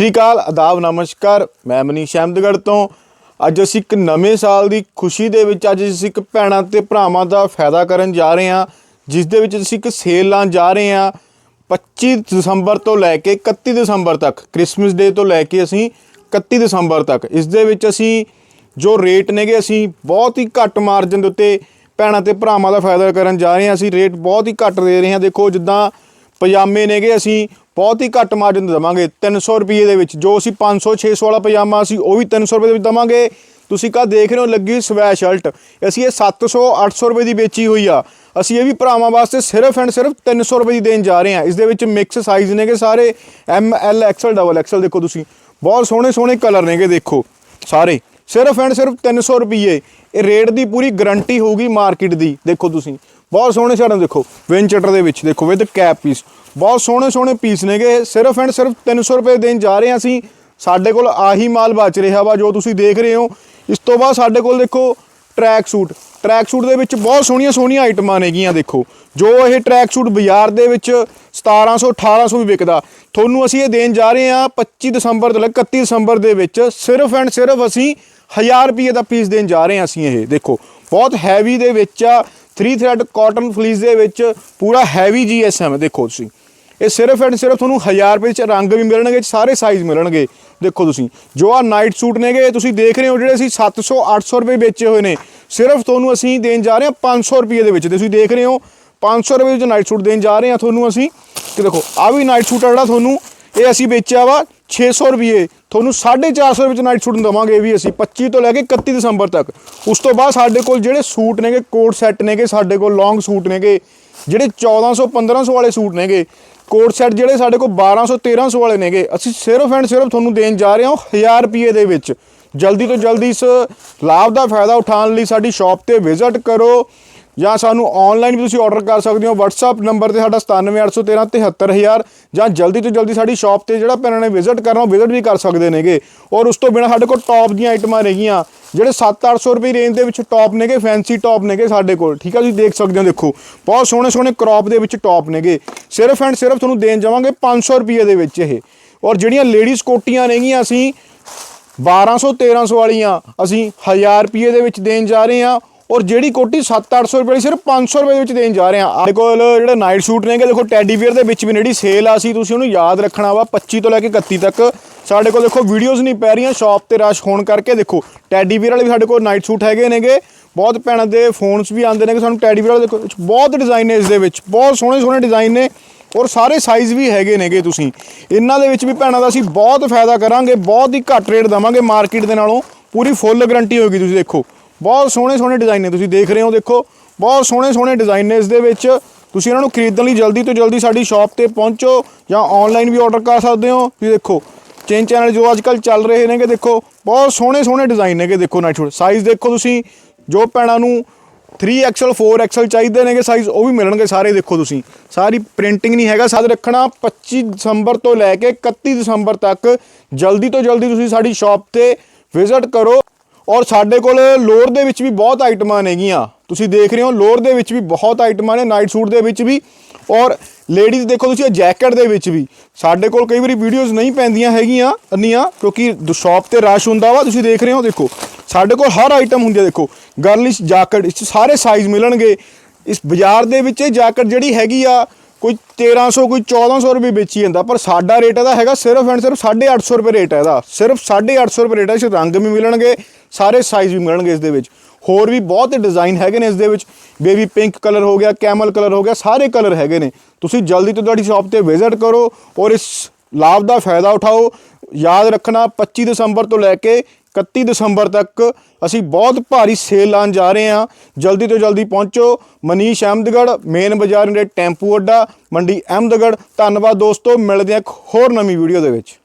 ਸ਼੍ਰੀ ਅਕਾਲ ਆਦਾਬ, ਨਮਸਕਾਰ। ਮੈਂ ਮਨੀਸ਼ ਅਹਿਮਦਗੜ੍ਹ ਤੋਂ। ਅੱਜ ਅਸੀਂ ਇੱਕ ਨਵੇਂ ਸਾਲ ਦੀ ਖੁਸ਼ੀ ਦੇ ਵਿੱਚ ਅੱਜ ਅਸੀਂ ਇੱਕ ਭੈਣਾਂ ਤੇ ਭਰਾਵਾਂ ਦਾ ਫਾਇਦਾ ਕਰਨ ਜਾ ਰਹੇ ਹਾਂ, ਜਿਸ ਦੇ ਵਿੱਚ ਅਸੀਂ ਇੱਕ ਸੇਲ ਲਾਉਣ ਜਾ ਰਹੇ ਹਾਂ। 25 ਦਸੰਬਰ ਤੋਂ ਲੈ ਕੇ 31 ਦਸੰਬਰ ਤੱਕ, ਕ੍ਰਿਸਮਸ ਡੇ ਤੋਂ ਲੈ ਕੇ ਅਸੀਂ 31 ਦਸੰਬਰ ਤੱਕ, ਇਸ ਦੇ ਵਿੱਚ ਅਸੀਂ ਜੋ ਰੇਟ ਨੇਗੇ, ਅਸੀਂ ਬਹੁਤ ਹੀ ਘੱਟ ਮਾਰਜਨ ਦੇ ਉੱਤੇ ਭੈਣਾਂ ਤੇ ਭਰਾਵਾਂ ਦਾ ਫਾਇਦਾ ਕਰਨ ਜਾ ਰਹੇ ਹਾਂ। ਅਸੀਂ ਰੇਟ ਬਹੁਤ ਹੀ ਘੱਟ ਦੇ ਰਹੇ ਹਾਂ। ਦੇਖੋ, ਜਿੱਦਾਂ ਪਜਾਮੇ ਨੇਗੇ, ਅਸੀਂ ਬਹੁਤ ਹੀ ਘੱਟ ਮਾਰਜਨ ਤੇ ਦੇਵਾਂਗੇ। 300 ਰੁਪਏ ਦੇ ਵਿੱਚ ਜੋ ਅਸੀਂ 500 600 ਵਾਲਾ ਪਜਾਮਾ ਅਸੀਂ ਉਹ ਵੀ 300 ਰੁਪਏ ਦੇ ਵਿੱਚ ਦੇਵਾਂਗੇ। ਤੁਸੀਂ ਕਾ ਦੇਖ ਰਹੇ ਹੋ, ਲੱਗੀ ਸਵੈ ਸ਼ਰਟ ਅਸੀਂ ਇਹ 700 800 ਰੁਪਏ ਦੀ ਵੇਚੀ ਹੋਈ ਆ। ਅਸੀਂ ਇਹ ਵੀ ਭਰਾਵਾਂ ਵਾਸਤੇ ਸਿਰਫ ਐਂਡ ਸਿਰਫ 300 ਰੁਪਏ ਦੀ ਦੇਣ ਜਾ ਰਹੇ ਹਾਂ। ਇਸ ਦੇ ਵਿੱਚ ਮਿਕਸ ਸਾਈਜ਼ ਨੇਗੇ ਸਾਰੇ M L XL double XL ਦੇਖੋ ਤੁਸੀਂ। ਬਹੁਤ ਸੋਹਣੇ ਸੋਹਣੇ ਕਲਰ ਨੇਗੇ, ਦੇਖੋ ਸਾਰੇ। ਸਿਰਫ ਐਂਡ ਸਿਰਫ 300 ਰੁਪਏ ਇਹ ਰੇਟ ਦੀ ਪੂਰੀ ਗਾਰੰਟੀ ਹੋਊਗੀ ਮਾਰਕੀਟ ਦੀ। ਦੇਖੋ ਤੁਸੀਂ, ਬਹੁਤ ਸੋਹਣੇ ਸ਼ਰਟ ਦੇਖੋ ਵਿੰਚਟਰ ਦੇ ਵਿੱਚ, ਦੇਖੋ ਵਿਦ ਕੈਪ ਪੀਸ ਬਹੁਤ ਸੋਹਣੇ ਸੋਹਣੇ ਪੀਸ ਨੇਗੇ ਇਹ ਸਿਰਫ ਐਂਡ ਸਿਰਫ 300 ਰੁਪਏ ਦੇਣ ਜਾ ਰਹੇ ਹਾਂ ਅਸੀਂ। ਸਾਡੇ ਕੋਲ ਆਹੀ ਮਾਲ ਬਚ ਰਿਹਾ ਵਾ, ਜੋ ਤੁਸੀਂ ਦੇਖ ਰਹੇ ਹੋ। ਇਸ ਤੋਂ ਬਾਅਦ ਸਾਡੇ ਕੋਲ ਦੇਖੋ ਟਰੈਕ ਸੂਟ ਟਰੈਕ ਸੂਟ ਦੇ ਵਿੱਚ ਬਹੁਤ ਸੋਹਣੀਆਂ ਸੋਹਣੀਆਂ ਆਈਟਮਾਂ ਨੇਗੀਆਂ, ਦੇਖੋ। ਜੋ ਇਹ ਟਰੈਕ ਸੂਟ ਬਾਜ਼ਾਰ ਦੇ ਵਿੱਚ 1700 1800 ਵੀ ਵਿਕਦਾ। ਤੁਹਾਨੂੰ ਅਸੀਂ ਇਹ ਦੇਣ ਜਾ ਰਹੇ ਹਾਂ 25 ਦਸੰਬਰ ਤੋਂ ਲੈ ਕੇ 31 ਦਸੰਬਰ ਦੇ ਵਿੱਚ। ਸਿਰਫ ਐਂਡ ਸਿਰਫ ਅਸੀਂ 1000 ਰੁਪਏ ਦਾ ਪੀਸ ਦੇਣ ਜਾ ਰਹੇ ਹਾਂ ਅਸੀਂ ਇਹ, ਦੇਖੋ। ਬਹੁਤ ਹੈਵੀ ਦੇ ਵਿੱਚ ਆ 3 ਥ੍ਰੈਡ ਕਾਟਨ ਫਲੀਸ ਦੇ ਵਿੱਚ ਪੂਰਾ ਹੈਵੀ ਜੀਐਸਐਮ ਦੇਖੋ ਤੁਸੀਂ। ਇਹ ਸਿਰਫ ਐਂਡ ਸਿਰਫ ਤੁਹਾਨੂੰ 1000 ਰੁਪਏ ਚ ਰੰਗ ਵੀ ਮਿਲਣਗੇ, ਸਾਰੇ ਸਾਈਜ਼ ਮਿਲਣਗੇ, ਦੇਖੋ ਤੁਸੀਂ। ਜੋ ਆ ਨਾਈਟ ਸੂਟ ਨੇਗੇ, ਇਹ ਤੁਸੀਂ ਦੇਖ ਰਹੇ ਹੋ ਜਿਹੜੇ ਅਸੀਂ 700 800 ਰੁਪਏ ਵੇਚੇ ਹੋਏ ਨੇ। ਸਿਰਫ ਤੁਹਾਨੂੰ ਅਸੀਂ ਦੇਣ ਜਾ ਰਹੇ ਹਾਂ 500 ਰੁਪਏ ਦੇ ਵਿੱਚ। ਤੁਸੀਂ ਦੇਖ ਰਹੇ ਹੋ 500 ਰੁਪਏ ਵਿੱਚ ਨਾਈਟ ਸੂਟ ਦੇਣ ਜਾ ਰਹੇ ਹਾਂ ਤੁਹਾਨੂੰ ਅਸੀਂ। ਕਿ ਦੇਖੋ ਆ ਵੀ ਨਾਈਟ ਸੂਟ ਆ ਜਿਹੜਾ ਤੁਹਾਨੂੰ, ਇਹ ਅਸੀਂ ਵੇਚਿਆ ਵਾ 600 ਰੁਪਏ ਤੁਹਾਨੂੰ 450 ਵਿੱਚ ਨਾਈਟ ਸੂਟ ਦਵਾਂਗੇ ਵੀ ਅਸੀਂ 25 ਤੋਂ ਲੈ ਕੇ 31 ਦਸੰਬਰ ਤੱਕ। ਉਸ ਤੋਂ ਬਾਅਦ ਸਾਡੇ ਕੋਲ ਜਿਹੜੇ ਸੂਟ ਨੇਗੇ, ਕੋਟ ਸੈੱਟ ਨੇਗੇ, ਸਾਡੇ ਕੋਲ ਲੌਂਗ ਸੂਟ ਨੇਗੇ, ਜਿਹੜੇ 1400 1500 ਵਾਲੇ ਸੂਟ ਨੇਗੇ, ਕੋਟ ਸੈੱਟ ਜਿਹੜੇ ਸਾਡੇ ਕੋਲ 1200 1300 ਵਾਲੇ ਨੇਗੇ। ਅਸੀਂ ਸਿਰਫ ਐਂਡ ਸਿਰਫ ਤੁਹਾਨੂੰ ਦੇਣ ਜਾ ਰਹੇ ਹਾਂ 1000 ਰੁਪਏ ਦੇ ਵਿੱਚ। ਜਲਦੀ ਤੋਂ ਜਲਦੀ ਇਸ ਲਾਭ ਦਾ ਫਾਇਦਾ ਉਠਾਉਣ ਲਈ ਸਾਡੀ ਸ਼ਾਪ ਤੇ ਵਿਜ਼ਿਟ ਕਰੋ। ਜਾਂ ਸਾਨੂੰ ਆਨਲਾਈਨ ਵੀ ਤੁਸੀਂ ਆਰਡਰ ਕਰ ਸਕਦੇ ਹੋ। WhatsApp ਨੰਬਰ ਤੇ ਸਾਡਾ 9781373000 ਜਾਂ ਜਲਦੀ ਤੋਂ ਜਲਦੀ ਸਾਡੀ ਸ਼ਾਪ ਤੇ ਜਿਹੜਾ ਭੈਣਾਂ ਨੇ ਵਿਜ਼ਿਟ ਕਰਨਾ, ਉਹ ਵਿਜ਼ਿਟ ਵੀ ਕਰ ਸਕਦੇ ਨੇਗੇ। ਔਰ ਉਸ ਤੋਂ ਬਿਨਾ ਸਾਡੇ ਕੋਲ ਟੌਪ ਦੀਆਂ ਆਈਟਮਾਂ ਨੇਗੀਆਂ, ਜਿਹੜੇ 7-800 ਰੁਪਏ ਰੇਂਜ ਦੇ ਵਿੱਚ ਟੌਪ ਨੇਗੇ ਫੈਂਸੀ ਟੌਪ ਨੇਗੇ ਸਾਡੇ ਕੋਲ। ਠੀਕ ਆ, ਤੁਸੀਂ ਦੇਖ ਸਕਦੇ ਹੋ, ਦੇਖੋ। ਬਹੁਤ ਸੋਹਣੇ ਸੋਹਣੇ ਕ੍ਰੌਪ ਦੇ ਵਿੱਚ ਟੌਪ ਨੇਗੇ। ਸਿਰਫ ਐਂਡ ਸਿਰਫ ਤੁਹਾਨੂੰ ਦੇਣ ਜਾਵਾਂਗੇ 500 ਰੁਪਏ ਦੇ ਵਿੱਚ ਇਹ। ਔਰ ਜਿਹੜੀਆਂ ਲੇਡੀਜ਼ ਕੋਟੀਆਂ ਨੇਗੀਆਂ ਅਸੀਂ 1200 1300 ਵਾਲੀਆਂ ਅਸੀਂ 1000 ਰੁਪਏ ਦੇ ਵਿੱਚ ਦੇਣ ਜਾ ਰਹੇ ਹਾਂ। ਔਰ ਜਿਹੜੀ ਕੋਟੀ 7-800 ਰੁਪਏ ਦੀ ਸਿਰਫ 500 ਰੁਪਏ ਦੇ ਵਿੱਚ ਦੇਣ ਜਾ ਰਹੇ ਹਾਂ। ਸਾਡੇ ਕੋਲ ਜਿਹੜੇ ਨਾਈਟ ਸੂਟ ਨੇਗੇ, ਦੇਖੋ ਟੈਡੀ ਵੇਅਰ ਦੇ ਵਿੱਚ ਵੀ ਜਿਹੜੀ ਸੇਲ ਆ ਸੀ, ਤੁਸੀਂ ਉਹਨੂੰ ਯਾਦ ਰੱਖਣਾ ਵਾ 25 ਤੋਂ ਲੈ ਕੇ 31 ਤੱਕ। ਸਾਡੇ ਕੋਲ ਦੇਖੋ ਵੀਡੀਓਜ਼ ਨਹੀਂ ਪੈ ਰਹੀਆਂ ਸ਼ਾਪ ਤੇ ਰਸ਼ ਹੋਣ ਕਰਕੇ ਦੇਖੋ ਟੈਡੀ ਵੇਅਰ ਵਾਲੇ ਵੀ ਸਾਡੇ ਕੋਲ ਨਾਈਟ ਸੂਟ ਹੈਗੇ ਨੇਗੇ। ਬਹੁਤ ਭੈਣਾਂ ਦੇ ਫੋਨਸ ਵੀ ਆਉਂਦੇ ਨੇ ਕਿ ਸਾਨੂੰ ਟੈਡੀ ਵੇਅਰ ਵਾਲੇ ਦੇਖੋ, ਬਹੁਤ ਡਿਜ਼ਾਈਨ ਨੇ ਇਸ ਦੇ ਵਿੱਚ, ਬਹੁਤ ਸੋਹਣੇ ਸੋਹਣੇ ਡਿਜ਼ਾਈਨ ਨੇ, ਔਰ ਸਾਰੇ ਸਾਈਜ਼ ਵੀ ਹੈਗੇ ਨੇਗੇ ਤੁਸੀਂ। ਇਹਨਾਂ ਦੇ ਵਿੱਚ ਵੀ ਭੈਣਾਂ ਦਾ ਅਸੀਂ ਬਹੁਤ ਫਾਇਦਾ ਕਰਾਂਗੇ, ਬਹੁਤ ਹੀ ਘੱਟ ਰੇਟ ਦਵਾਂਗੇ ਮਾਰਕੀਟ ਦੇ ਨਾਲੋਂ, ਪੂਰੀ ਫੁੱਲ ਗਾਰੰਟੀ ਹੋਏਗੀ ਤੁਸੀਂ ਦੇਖੋ। ਬਹੁਤ ਸੋਹਣੇ ਸੋਹਣੇ ਡਿਜ਼ਾਈਨ ਨੇ, ਤੁਸੀਂ ਦੇਖ ਰਹੇ ਹੋ, ਦੇਖੋ। ਬਹੁਤ ਸੋਹਣੇ ਸੋਹਣੇ ਡਿਜ਼ਾਈਨ ਨੇ ਇਸ ਦੇ ਵਿੱਚ। ਤੁਸੀਂ ਇਹਨਾਂ ਨੂੰ ਖਰੀਦਣ ਲਈ ਜਲਦੀ ਤੋਂ ਜਲਦੀ ਸਾਡੀ ਸ਼ਾਪ ਤੇ ਪਹੁੰਚੋ ਜਾਂ ਆਨਲਾਈਨ ਵੀ ਆਰਡਰ ਕਰ ਸਕਦੇ ਹੋ। ਤੁਸੀਂ ਦੇਖੋ ਚੇਨ ਚੈਨਲ ਜੋ ਅੱਜ ਕੱਲ ਚੱਲ ਰਹੇ ਨੇਗੇ, ਦੇਖੋ, ਬਹੁਤ ਸੋਹਣੇ ਸੋਹਣੇ ਡਿਜ਼ਾਈਨ ਨੇਗੇ, ਦੇਖੋ ਨਾਈਟ ਸੂਟ ਸਾਈਜ਼ ਦੇਖੋ ਤੁਸੀਂ, ਜੋ ਭੈਣਾਂ ਨੂੰ 3XL 4XL ਚਾਹੀਦੇ ਨੇਗੇ ਸਾਈਜ਼ ਉਹ ਵੀ ਮਿਲਣਗੇ ਸਾਰੇ, ਦੇਖੋ ਤੁਸੀਂ। ਸਾਰੀ ਪ੍ਰਿੰਟਿੰਗ ਨਹੀਂ ਹੈਗਾ ਸਾਦ ਰੱਖਣਾ 25 ਦਸੰਬਰ ਤੋਂ ਲੈ ਕੇ 31 ਦਸੰਬਰ ਤੱਕ। ਜਲਦੀ ਤੋਂ ਜਲਦੀ ਤੁਸੀਂ ਸਾਡੀ ਸ਼ਾਪ ਤੇ ਵਿਜ਼ਿਟ ਕਰੋ। ਔਰ ਸਾਡੇ ਕੋਲ ਲੋਅਰ ਦੇ ਵਿੱਚ ਵੀ ਬਹੁਤ ਆਈਟਮਾਂ ਨੇਗੀਆਂ। ਤੁਸੀਂ ਦੇਖ ਰਹੇ ਹੋ ਲੋਅਰ ਦੇ ਵਿੱਚ ਵੀ ਬਹੁਤ ਆਈਟਮਾਂ ਨੇ, ਨਾਈਟ ਸੂਟ ਦੇ ਵਿੱਚ ਵੀ ਔਰ ਲੇਡੀਜ਼ ਦੇਖੋ ਤੁਸੀਂ, ਇਹ ਜੈਕਟ ਦੇ ਵਿੱਚ ਵੀ। ਸਾਡੇ ਕੋਲ ਕਈ ਵਾਰੀ ਵੀਡੀਓਜ਼ ਨਹੀਂ ਪੈਂਦੀਆਂ ਹੈਗੀਆਂ ਅੰਨੀਆਂ ਕਿਉਂਕਿ ਸ਼ਾਪ ਤੇ ਰਸ਼ ਹੁੰਦਾ ਵਾ, ਤੁਸੀਂ ਦੇਖ ਰਹੇ ਹੋ, ਦੇਖੋ। ਸਾਡੇ ਕੋਲ ਹਰ ਆਈਟਮ ਹੁੰਦੀ ਹੈ ਦੇਖੋ। ਗਰਲਿਸ਼ ਜੈਕਟ, ਇਸ 'ਚ ਸਾਰੇ ਸਾਈਜ਼ ਮਿਲਣਗੇ। ਇਸ ਬਾਜ਼ਾਰ ਦੇ ਵਿੱਚ ਇਹ ਜੈਕਟ ਜਿਹੜੀ ਹੈਗੀ ਆ, ਕੋਈ 1300 ਕੋਈ 1400 ਰੁਪਏ ਵੇਚੀ ਜਾਂਦਾ, ਪਰ ਸਾਡਾ ਰੇਟ ਇਹਦਾ ਹੈਗਾ ਸਿਰਫ ਐਂਡ ਸਿਰਫ 850 ਰੁਪਏ ਰੇਟ ਹੈ ਇਹਦਾ। ਸਿਰਫ 850 ਰੁਪਏ ਰੇਟ ਹੈ ਇਸ 'ਚ ਰੰਗ ਵੀ ਮਿਲਣਗੇ ਸਾਰੇ ਸਾਈਜ਼ ਵੀ ਮਿਲਣਗੇ ਇਸ ਦੇ ਵਿੱਚ। ਹੋਰ ਵੀ ਬਹੁਤ ਡਿਜ਼ਾਈਨ ਹੈਗੇ ਨੇ ਇਸ ਦੇ ਵਿੱਚ। ਬੇਬੀ ਪਿੰਕ ਕਲਰ ਹੋ ਗਿਆ ਕੈਮਲ ਕਲਰ ਹੋ ਗਿਆ, ਸਾਰੇ ਕਲਰ ਹੈਗੇ ਨੇ। ਤੁਸੀਂ ਜਲਦੀ ਤੋਂ ਤੁਹਾਡੀ ਸ਼ਾਪ ਤੇ ਵਿਜ਼ਿਟ ਕਰੋ ਔਰ ਇਸ ਲਾਭ ਦਾ ਫਾਇਦਾ ਉਠਾਓ। ਯਾਦ ਰੱਖਣਾ 25 ਦਸੰਬਰ ਤੋਂ ਲੈ ਕੇ 31 ਦਸੰਬਰ ਤੱਕ ਅਸੀਂ ਬਹੁਤ ਭਾਰੀ ਸੇਲ ਲਾਉਣ ਜਾ ਰਹੇ ਹਾਂ। ਜਲਦੀ ਤੋਂ ਜਲਦੀ ਪਹੁੰਚੋ। ਮਨੀਸ਼ ਅਹਿਮਦਗੜ੍ਹ ਮੇਨ ਬਾਜ਼ਾਰ ਦੇ ਟੈਂਪੂ ਅੱਡਾ, ਮੰਡੀ ਅਹਿਮਦਗੜ੍ਹ। ਧੰਨਵਾਦ ਦੋਸਤੋ, ਮਿਲਦੇ ਹਾਂ ਇੱਕ ਹੋਰ ਨਵੀਂ ਵੀਡੀਓ ਦੇ ਵਿੱਚ।